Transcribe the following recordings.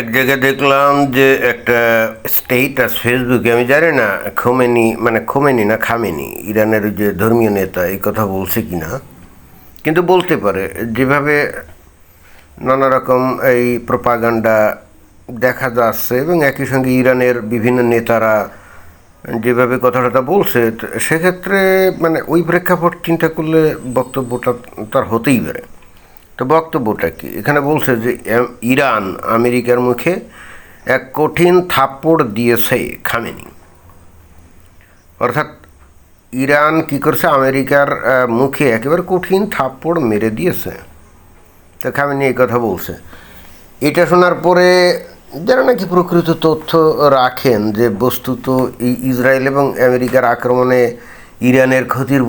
এক জায়গায় দেখলাম যে একটা স্টেটাস ফেসবুকে আমি জানি না খোমেনি মানে খোমেনি না খামেনি ইরানের যে ধর্মীয় নেতা, এই কথা বলছে কি না কিন্তু বলতে পারে, যেভাবে নানা রকম এই প্রপাগান্ডা দেখা যাচ্ছে এবং একই সঙ্গে ইরানের বিভিন্ন নেতারা যেভাবে কথাটা বলছে সেক্ষেত্রে মানে ওই প্রেক্ষাপট চিন্তা করলে বক্তব্যটা তার হতেই পারে। তো বক্তব্যটা কি? এখানে বলছে যে ইরান আমেরিকার মুখে এক কঠিন থাপ্পড় দিয়েছে খামেনি। অর্থাৎ ইরান কি করছে? আমেরিকার মুখে একেবারে কঠিন থাপ্পড় মেরে দিয়েছে। তো খামেনি এই কথা বলছে। এটা শোনার পরে যারা নাকি প্রকৃত তথ্য রাখেন যে বস্তুত ইসরায়েল এবং আমেরিকার আক্রমণে ইরানের ক্ষতির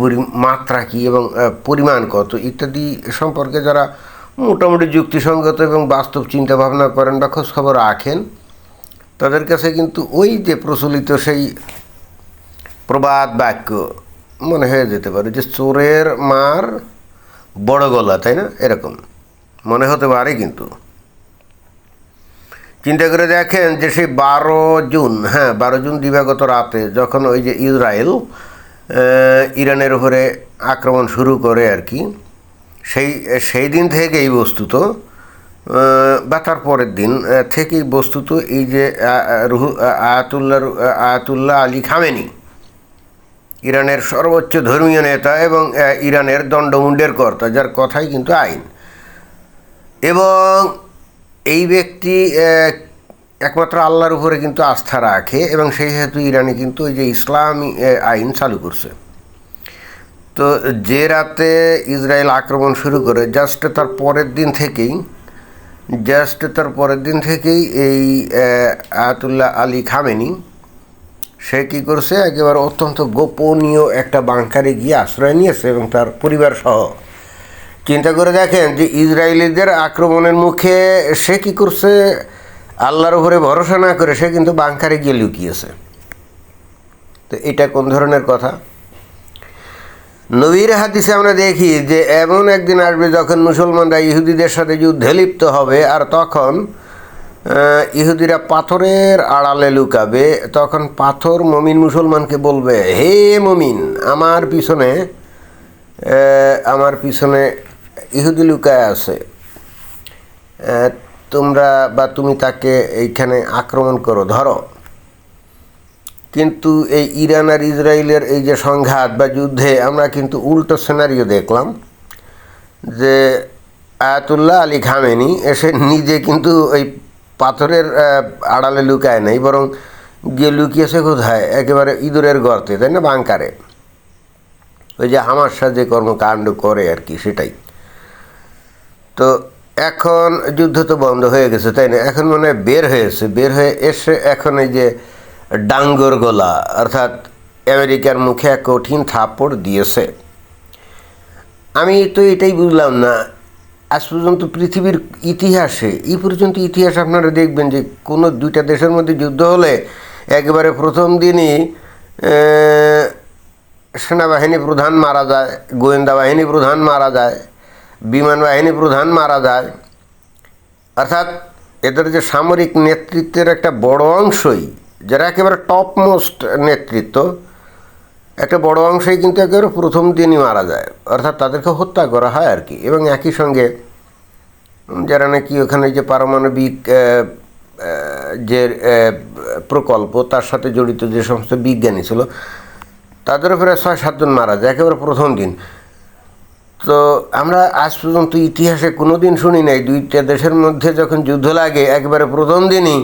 মাত্রা কী এবং পরিমাণ কত ইত্যাদি সম্পর্কে যারা মোটামুটি যুক্তিসঙ্গত এবং বাস্তব চিন্তা ভাবনা করেন বা খোঁজখবর রাখেন, তাদের কাছে কিন্তু ওই যে প্রচলিত সেই প্রবাদ বাক্য মনে হয়ে যেতে পারে যে চোরের মার বড় গলা, তাই না? এরকম মনে হতে পারে কিন্তু। চিন্তা করে দেখেন যে সেই বারো জুন হ্যাঁ বারো জুন দিবাগত রাতে যখন ওই যে ইসরায়েল ইরানের উপরে আক্রমণ শুরু করে আর কি। সেই সেই দিন থেকেই বস্তুত বা তার পরের দিন থেকেই বস্তুত এই যে রুহু আয়াতুল্লাহ আয়াতুল্লাহ আলী খামেনি। ইরানের সর্বোচ্চ ধর্মীয় নেতা এবং ইরানের দণ্ডমুণ্ডের কর্তা, যার কথাই কিন্তু আইন। এবং এই ব্যক্তি একমাত্র আল্লাহর উপরে কিন্তু আস্থা রাখে এবং সেই হেতু ইরানে কিন্তু ওই যে ইসলামী আইন চালু করছে। তো যে রাতে ইসরায়েল আক্রমণ শুরু করে জাস্ট তার পরের দিন থেকেই জাস্ট তার পরের দিন থেকেই এই আয়াতুল্লাহ আলী খামেনি, সে কী করছে? একেবারে অত্যন্ত গোপনীয় একটা বাংকারে গিয়ে আশ্রয় নিয়েছে এবং তার পরিবার সহ। চিন্তা করে দেখেন যে ইসরায়েলিদের আক্রমণের মুখে সে কী করছে? আল্লাহর উপরে ভরসা না করে সে কিন্তু বাংকারে গিয়ে লুকিয়েছে। তো এটা কোন ধরনের কথা? নবীর হাদিসে আমরা দেখি যে এমন একদিন আসবে যখন মুসলমানরা ইহুদিদের সাথে যুদ্ধে লিপ্ত হবে আর তখন ইহুদিরা পাথরের আড়ালে লুকাবে। তখন পাথর মমিন মুসলমানকে বলবে, হে মমিন, আমার পিছনে আমার পিছনে ইহুদি লুকায় আছে। তোমরা বা তুমি তাকে এইখানে আক্রমণ করো, ধরো। কিন্তু এই ইরান আর ইসরায়েলের এই যে সংঘাত বা যুদ্ধে আমরা কিন্তু উল্টো সিনারিও দেখলাম যে আয়াতুল্লাহ আলী খামেনি এসে নিজে কিন্তু ওই পাথরের আড়ালে লুকায় নাই, বরং গিয়ে লুকিয়েছে কোথায়? একেবারে ইঁদুরের গর্তে, তাই না? বাংকারে। ওই যে হামাশা সাথে কর্মকাণ্ড করে আর কি, সেটাই। তো এখন যুদ্ধ তো বন্ধ হয়ে গেছে, তাই না? এখন মনে হয় বের হয়েছে, বের হয়ে এসে এখন এই যে ডাঙ্গর গোলা, অর্থাৎ আমেরিকার মুখে এক কঠিন থাপড় দিয়েছে। আমি তো এটাই বুঝলাম না, আজ পর্যন্ত পৃথিবীর ইতিহাসে এই পর্যন্ত ইতিহাস আপনারা দেখবেন যে কোনো দুইটা দেশের মধ্যে যুদ্ধ হলে একেবারে প্রথম দিনই সেনাবাহিনী প্রধান মারা যায় গোয়েন্দা বাহিনী প্রধান মারা যায় বিমান বাহিনী প্রধান মারা যায়। অর্থাৎ এদের যে সামরিক নেতৃত্বের একটা বড় অংশই, যারা একেবারে টপ মোস্ট নেতৃত্ব, একটা বড় অংশই কিন্তু একেবারে প্রথম দিনই মারা যায়। অর্থাৎ তাদেরকে হত্যা করা হয় আর কি। এবং একই সঙ্গে যারা নাকি ওখানে যে পারমাণবিক যে প্রকল্প, তার সাথে জড়িত যে সমস্ত বিজ্ঞানী ছিল তাদেরও প্রায় ছয় সাতজন মারা যায়, একেবারে প্রথম দিন। তো আমরা আজ পর্যন্ত ইতিহাসে কোনো দিন শুনি নাই, দুইটা দেশের মধ্যে যখন যুদ্ধ লাগে, একেবারে প্রথম দিনই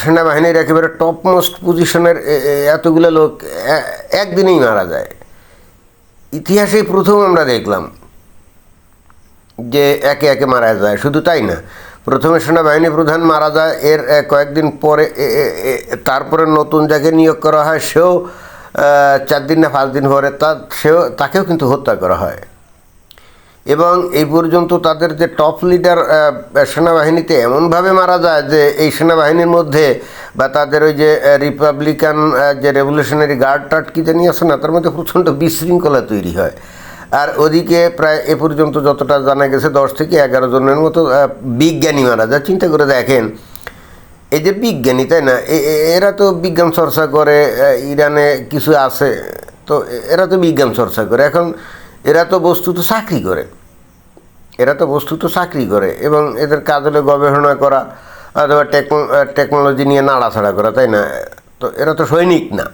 সেনাবাহিনীর একেবারে টপ মোস্ট পজিশনের এতগুলো লোক একদিনেই মারা যায়। ইতিহাসেই প্রথম আমরা দেখলাম যে একে একে মারা যায়, শুধু তাই না। প্রথমে সেনাবাহিনী প্রধান মারা যায়, এর কয়েকদিন পরে তারপরে নতুন যাকে নিয়োগ করা হয়, সেও চার দিন না পাঁচ দিন পরে, তা, সেও, তাকেও কিন্তু হত্যা করা হয়। এবং এই পর্যন্ত তাদের যে টপ লিডার সেনাবাহিনীতে এমনভাবে মারা যায় যে এই সেনাবাহিনীর মধ্যে বা তাদের ওই যে রিপাবলিকান যে রেভলিউশনারি গার্ড টার্ড কী জানি আছে না, তার মধ্যে প্রচণ্ড বিশৃঙ্খলা তৈরি হয়। আর ওদিকে প্রায় এ পর্যন্ত যতটা জানা গেছে, দশ থেকে এগারো জনের মতো বিজ্ঞানী মারা যায়। চিন্তা করে দেখেন, এই যে বিজ্ঞানী, তাই না? এরা তো বিজ্ঞান চর্চা করে ইরানে কিছু আছে, তো এরা তো বিজ্ঞান চর্চা করে। এখন এরা তো বস্তুত চাকরি করে। এরা তো বস্তুত চাকরি করে এবং এদের কাজ হলো গবেষণা করা অথবা টেকনোলজি নিয়ে নাড়াছাড়া করা, তাই না? তো এরা তো সৈনিক না।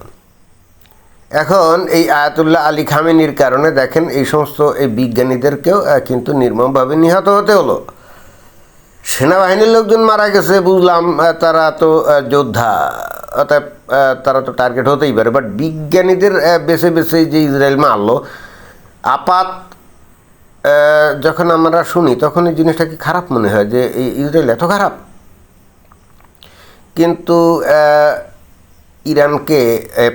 এখন এই আয়াতুল্লাহ আলী খামেনির কারণে দেখেন এই সমস্ত এই বিজ্ঞানীদেরকেও কিন্তু নির্মমভাবে নিহত হতে হলো। সেনাবাহিনীর লোকজন মারা গেছে, বুঝলাম তারা তো যোদ্ধা অর্থাৎ তারা তো টার্গেট হতেই পারে। বাট বিজ্ঞানীদের বেছে বেছে যে ইসরায়েল মারলো আপাত যখন আমরা শুনি তখন এই জিনিসটা কি খারাপ মনে হয় যে এই ইসরায়েল এত খারাপ? কিন্তু ইরানকে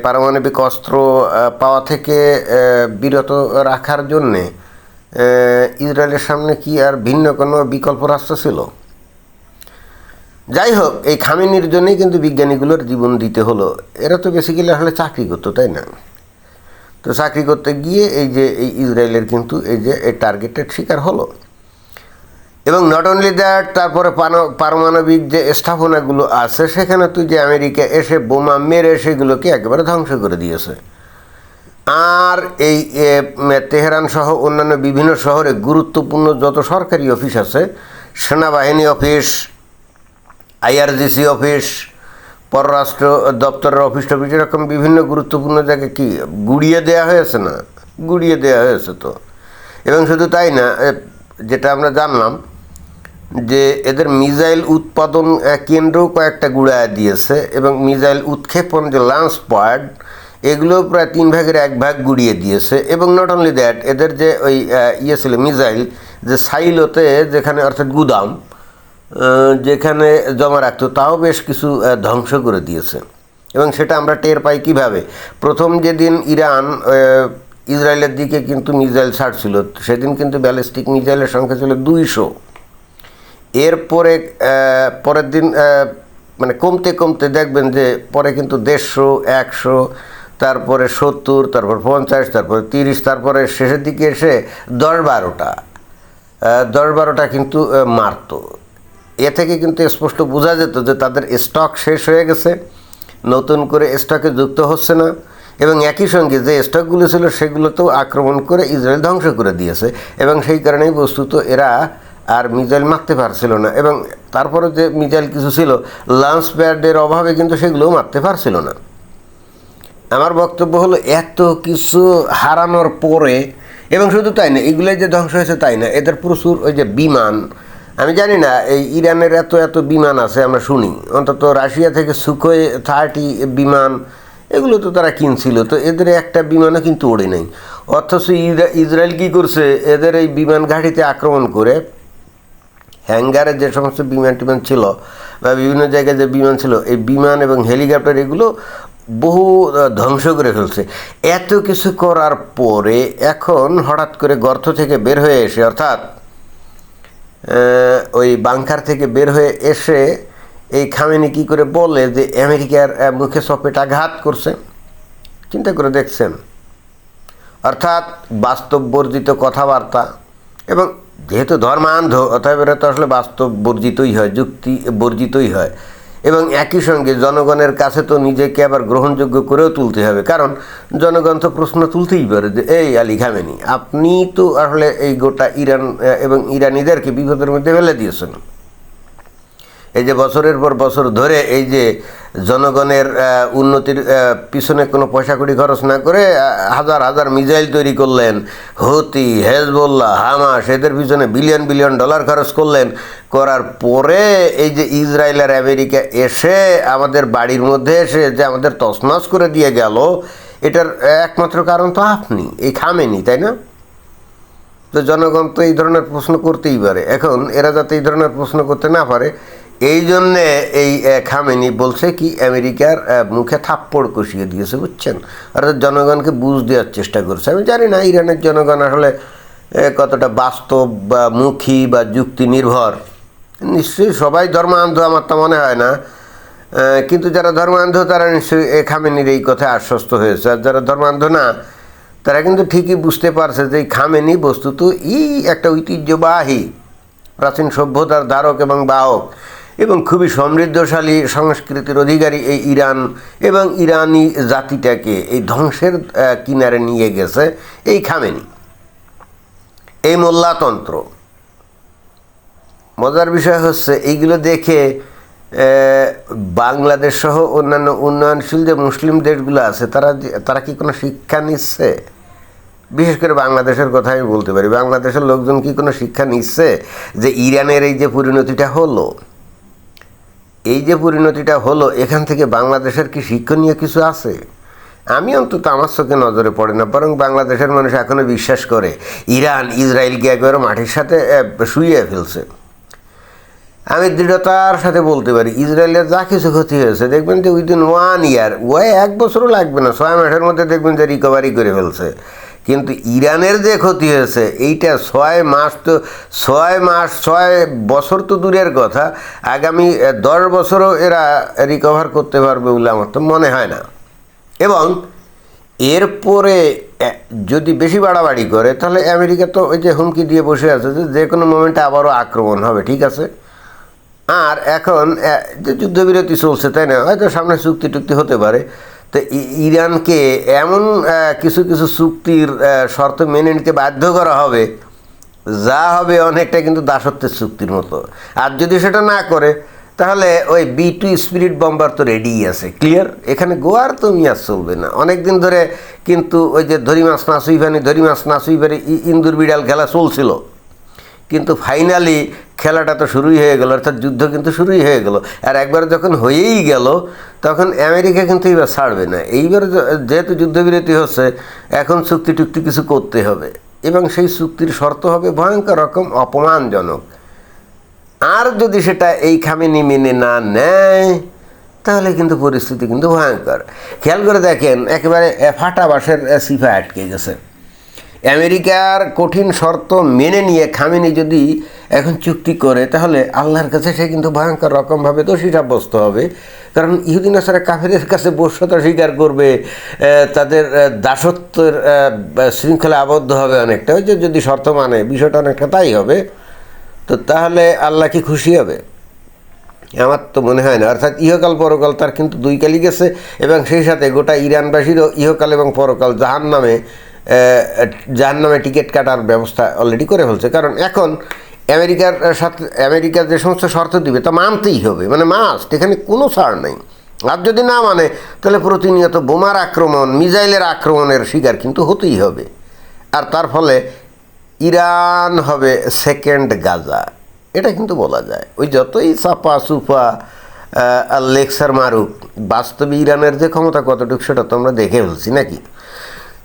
পারমাণবিক অস্ত্র পাওয়া থেকে বিরত রাখার জন্যে ইসরায়েলের সামনে কি আর ভিন্ন কোনো বিকল্প রাস্তা ছিল? যাই হোক, এই খামিনির জন্যই কিন্তু বিজ্ঞানীগুলোর জীবন দিতে হলো। এরা তো বেসিক্যালি আসলে চাকরি করতো, তাই না? তো চাকরি করতে গিয়ে এই যে এই ইসরায়েলের কিন্তু এই যে এই টার্গেটের শিকার হলো। এবং নট অনলি দ্যাট তারপরে পারমাণবিক যে স্থাপনাগুলো আছে, সেখানে তুই যে আমেরিকা এসে বোমা মেরে সেগুলোকে একেবারে ধ্বংস করে দিয়েছে। আর এই তেহরান সহ অন্যান্য বিভিন্ন শহরে গুরুত্বপূর্ণ যত সরকারি অফিস আছে, সেনাবাহিনী অফিস, আইআরজিসি অফিস পররাষ্ট্র দপ্তরের অফিস টফিস এরকম বিভিন্ন গুরুত্বপূর্ণ জায়গায় কি গুড়িয়ে দেওয়া হয়েছে না? গুড়িয়ে দেওয়া হয়েছে তো। এবং শুধু তাই না যেটা আমরা জানলাম যে এদের মিসাইল উৎপাদন কেন্দ্রও কয়েকটা গুড়ায় দিয়েছে এবং মিসাইল উৎক্ষেপণ যে লঞ্চ পয়েন্ট এগুলো প্রায় তিন ভাগের এক ভাগ গুড়িয়ে দিয়েছে। এবং নট অনলি দ্যাট এদের যে ওই ইয়ে ছিল মিসাইল, যে সাইলোতে যেখানে অর্থাৎ গুদাম যেখানে জমা রাখতো, তাও বেশ কিছু ধ্বংস করে দিয়েছে। এবং সেটা আমরা টের পাই কীভাবে? প্রথম যেদিন ইরান ইসরায়েলের দিকে কিন্তু মিসাইল ছাড়ছিল, সেদিন কিন্তু ব্যালিস্টিক মিসাইলের সংখ্যা ছিল দুইশো। এরপরে পরের দিন মানে কমতে কমতে দেখবেন যে পরে কিন্তু দেড়শো, একশো, তারপরে সত্তর, তারপর পঞ্চাশ, তারপরে তিরিশ, তারপরে শেষের দিকে এসে দশ বারোটা। দশ বারোটা কিন্তু মারতো। এ থেকে কিন্তু স্পষ্ট বোঝা যেত যে তাদের স্টক শেষ হয়ে গেছে, নতুন করে স্টকে যুক্ত হচ্ছে না এবং একই সঙ্গে যে স্টকগুলো ছিল সেগুলোতেও আক্রমণ করে ইসরায়েল ধ্বংস করে দিয়েছে এবং সেই কারণেই বস্তুত এরা আর মিজাইল মারতে পারছিল না এবং তারপরে যে মিজাইল কিছু ছিল লঞ্চ প্যাডের অভাবে কিন্তু সেগুলোও মারতে পারছিল না। আমার বক্তব্য হলো এত কিছু হারানোর পরে, এবং শুধু তাই না, এগুলোই যে ধ্বংস হয়েছে তাই না, এদের প্রচুর ওই যে বিমান আমি জানি না, এই ইরানের এত এত বিমান আছে, আমরা শুনি। অন্তত রাশিয়া থেকে সুখোয় থার্টি বিমান, এগুলো তো তারা কিনছিল, তো এদের একটা বিমানও কিন্তু ওড়ে নাই। অথচ ইসরায়েল কী করছে, এদের এই বিমান ঘাঁটিতে আক্রমণ করে, হ্যাঙ্গারে যে সমস্ত বিমান টিমান ছিল, বা বিভিন্ন জায়গায় যে বিমান ছিল, এই বিমান এবং হেলিকপ্টার এগুলো বহু ধ্বংস করে ফেলছে। এত কিছু করার পরে এখন হঠাৎ করে গর্ত থেকে বের হয়ে এসে, অর্থাৎ ওই বাংকার থেকে বের হয়ে এসে এই খামেনি কি করে বলে যে আমেরিকার মুখে মুখে সপেটাঘাত করছে? চিন্তা করে দেখছেন। অর্থাৎ বাস্তব বর্জিত কথাবার্তা এবং যেহেতু ধর্মান্ধ, অতএব এরা তো আসলে বাস্তব বর্জিতই হয়, যুক্তি বর্জিতই হয়। এবং একই সঙ্গে জনগণের কাছে তো নিজেকে আবার গ্রহণযোগ্য করেও তুলতে হবে। কারণ জনগণ তো প্রশ্ন তুলতেই পারে যে, এই আলী খামেনি, আপনি তো আসলে এই গোটা ইরান এবং ইরানিদেরকে বিপদের মধ্যে ফেলে দিয়েছেন। এই যে বছরের পর বছর ধরে এই যে জনগণের উন্নতির পিছনে কোনো পয়সা কড়ি খরচ না করে হাজার হাজার মিজাইল তৈরি করলেন। হতি, হেজবুল্লাহ, হামাস, এদের পিছনে বিলিয়ন বিলিয়ন ডলার খরচ করলেন। করার পরে এই যে ইসরায়েল আর আমেরিকা এসে আমাদের বাড়ির মধ্যে এসে যে আমাদের তছনছ করে দিয়ে গেল, এটার একমাত্র কারণ তো আপনি, এই খামেনি, তাই না? তো জনগণ তো এই ধরনের প্রশ্ন করতেই পারে। এখন এরা যাতে এই ধরনের প্রশ্ন করতে না পারে এই জন্যে এই খামেনি বলছে কি, আমেরিকার মুখে থাপ্পড় কষিয়ে দিয়েছে, বুঝছেন? অর্থাৎ জনগণকে বুঝ দেওয়ার চেষ্টা করছে। আমি জানি না, ইরানের জনগণ আসলে কতটা বাস্তব বা মুখী বা যুক্তি নির্ভর নিশ্চয়ই সবাই ধর্মান্ধ, আমার তো মনে হয় না। কিন্তু যারা ধর্মান্ধ, তারা নিশ্চয়ই এ, খামেনির এই কথায় আশ্বস্ত হয়েছে। আর যারা ধর্মান্ধ না, তারা কিন্তু ঠিকই বুঝতে পারছে যে এই খামেনি বস্তুত এই একটা ঐতিহ্যবাহী, প্রাচীন সভ্যতার ধারক এবং বাহক। এবং খুবই সমৃদ্ধশালী সংস্কৃতির অধিকারী এই ইরান এবং ইরানি জাতিটাকে এই ধ্বংসের কিনারে নিয়ে গেছে এই খামেনি। এই মোল্লাতন্ত্র। মজার বিষয় হচ্ছে এইগুলো দেখে বাংলাদেশ সহ অন্যান্য উন্নয়নশীল যে মুসলিম দেশগুলো আছে, তারা তারা কি কোনো শিক্ষা নিচ্ছে? বিশেষ করে বাংলাদেশের কথা আমি বলতে পারি। বাংলাদেশের লোকজন কি কোনো শিক্ষা নিচ্ছে যে ইরানের এই যে পরিণতিটা হলো? এই যে পরিণতিটা হলো, এখান থেকে বাংলাদেশের কি শিক্ষণীয় কিছু আছে? আমি অন্তত আমার চোখে নজরে পড়ে না, বরং বাংলাদেশের মানুষ এখনও বিশ্বাস করে, ইরান ইসরায়েলকে একবারে মাটির সাথে শুইয়ে ফেলছে। আমি দৃঢ়তার সাথে বলতে পারি, ইসরায়েলের যা কিছু ক্ষতি হয়েছে, দেখবেন যে উইদিন ওয়ান ইয়ার ওয়াই এক বছরও লাগবে না, ছয় মাসের মধ্যে দেখবেন যে রিকভারি করে ফেলছে। কিন্তু ইরানের যে ক্ষতি হয়েছে, এইটা ছয় মাস তো, ছয় মাস, ছয় বছর তো দূরের কথা। আগামী দশ বছরও এরা রিকভার করতে পারবে বলে আমার তো মনে হয় না। এবং এরপরে যদি বেশি বাড়াবাড়ি করে, তাহলে আমেরিকা তো ওই যে হুমকি দিয়ে বসে আছে যে যে কোনো মোমেন্টে আবারও আক্রমণ হবে, ঠিক আছে? আর এখন যে যুদ্ধবিরতি চলছে, তাই না? হয়তো সামনে চুক্তি টুক্তি হতে পারে। তো ইরানকে এমন কিছু কিছু চুক্তির শর্ত মেনে নিতে বাধ্য করা হবে, যা হবে অনেকটা কিন্তু দাসত্বের চুক্তির মতো। আর যদি সেটা না করে, তাহলে ওই বি টু স্পিরিট বম্বার তো রেডিই আছে, ক্লিয়ার? এখানে গোয়ার তো মিয়াজ চলবে না। অনেক দিন ধরে কিন্তু ওই যে ধরি মাছ না সুইফানি ধরি মাছ না সুইফানি ই- ইন্দুর বিড়াল খেলা চলছিল। কিন্তু ফাইনালি খেলাটা তো শুরুই হয়ে গেল অর্থাৎ যুদ্ধ কিন্তু শুরুই হয়ে গেল। আর একবার যখন হয়েই গেল তখন আমেরিকা কিন্তু এইবার ছাড়বে না। এইবার যেহেতু যুদ্ধবিরতি হচ্ছে এখন চুক্তি টুক্তি কিছু করতে হবে। এবং সেই চুক্তির শর্ত হবে ভয়ঙ্কর রকম অপমানজনক। আর যদি সেটা এই খামেনি মেনে না নেয় তাহলে কিন্তু পরিস্থিতি কিন্তু ভয়ঙ্কর। খেয়াল করে দেখেন একেবারে ফাটা বাঁশের এ, সিফা আটকে গেছে। আমেরিকার কঠিন শর্ত মেনে নিয়ে খামেনি যদি এখন চুক্তি করে, তাহলে আল্লাহর কাছে সে কিন্তু ভয়ঙ্কর রকমভাবে দোষী সাব্যস্ত হবে। কারণ ইহুদিন আসারা কাফেরের কাছে বস্যতা স্বীকার করবে তাদের দাসত্বের শৃঙ্খলা আবদ্ধ হবে অনেকটা। ওই যে যদি শর্ত মানে বিষয়টা অনেকটা তাই হবে, তো তাহলে আল্লাহ কি খুশি হবে? আমার তো মনে হয় না। অর্থাৎ ইহকাল পরকাল তার কিন্তু দুই কালই গেছে, এবং সেই সাথে গোটা ইরানবাসীরও ইহকাল এবং পরকাল জাহান নামে জাহান নামে টিকিট কাটার ব্যবস্থা অলরেডি করে ফেলছে। কারণ এখন আমেরিকার সাথে, আমেরিকার যে সমস্ত শর্ত দিবে, তা মানতেই হবে। মানে মাস্ট এখানে কোনো ছাড় নেই। আর যদি না মানে তাহলে প্রতিনিয়ত বোমার আক্রমণ মিজাইলের আক্রমণের শিকার কিন্তু হতেই হবে। আর তার ফলে ইরান হবে সেকেন্ড গাজা। এটা কিন্তু বলা যায়। ওই যতই চাপা সুফা আর লেকচার মারুক, বাস্তবে ইরানের যে ক্ষমতা কতটুকু সেটা তো আমরা দেখে ফেলছি নাকি?